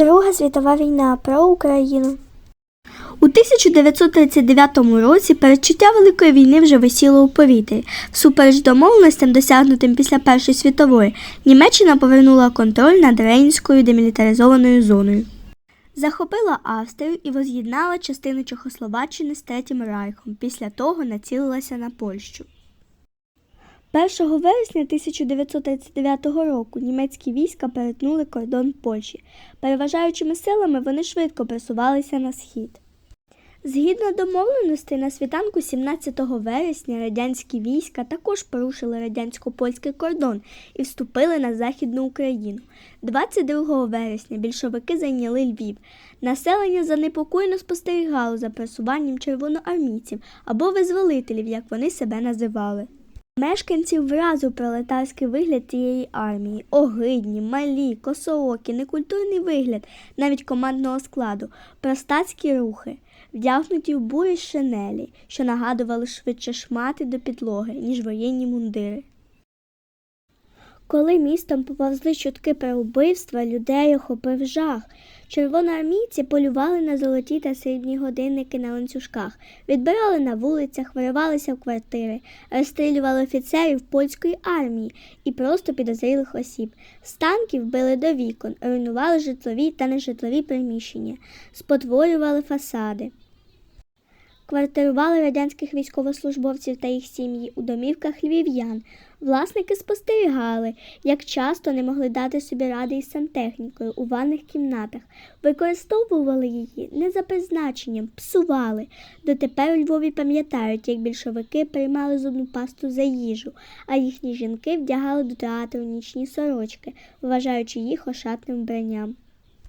Друга світова війна про Україну. У 1939 році передчуття Великої війни вже висіло у повітрі. Всупереч домовленостям, досягнутим після Першої світової, Німеччина повернула контроль над Рейнською демілітаризованою зоною. Захопила Австрію і воз'єднала частину Чехословаччини з Третім Райхом. Після того націлилася на Польщу. 1 вересня 1939 року німецькі війська перетнули кордон Польщі. Переважаючими силами вони швидко просувалися на схід. Згідно домовленостей, на світанку 17 вересня радянські війська також порушили радянсько-польський кордон і вступили на Західну Україну. 22 вересня більшовики зайняли Львів. Населення занепокоєно спостерігало за просуванням червоноармійців або визволителів, як вони себе називали. Мешканців вразив пролетарський вигляд цієї армії, огидні, малі, косоокі, некультурний вигляд навіть командного складу, простацькі рухи, вдягнуті в бурі шинелі, що нагадували швидше шмати до підлоги, ніж воєнні мундири. Коли містом поповзли чутки про вбивства, людей охопив жах. Червоноармійці полювали на золоті та срібні годинники на ланцюжках, відбирали на вулицях, виривалися в квартири, розстрілювали офіцерів польської армії і просто підозрілих осіб. З танків били до вікон, руйнували житлові та нежитлові приміщення, спотворювали фасади. Квартирували радянських військовослужбовців та їх сім'ї у домівках львів'ян. Власники спостерігали, як часто не могли дати собі ради із сантехнікою у ванних кімнатах, використовували її не за призначенням, псували. Дотепер у Львові пам'ятають, як більшовики приймали зубну пасту за їжу, а їхні жінки вдягали до театру нічні сорочки, вважаючи їх ошатним вбранням.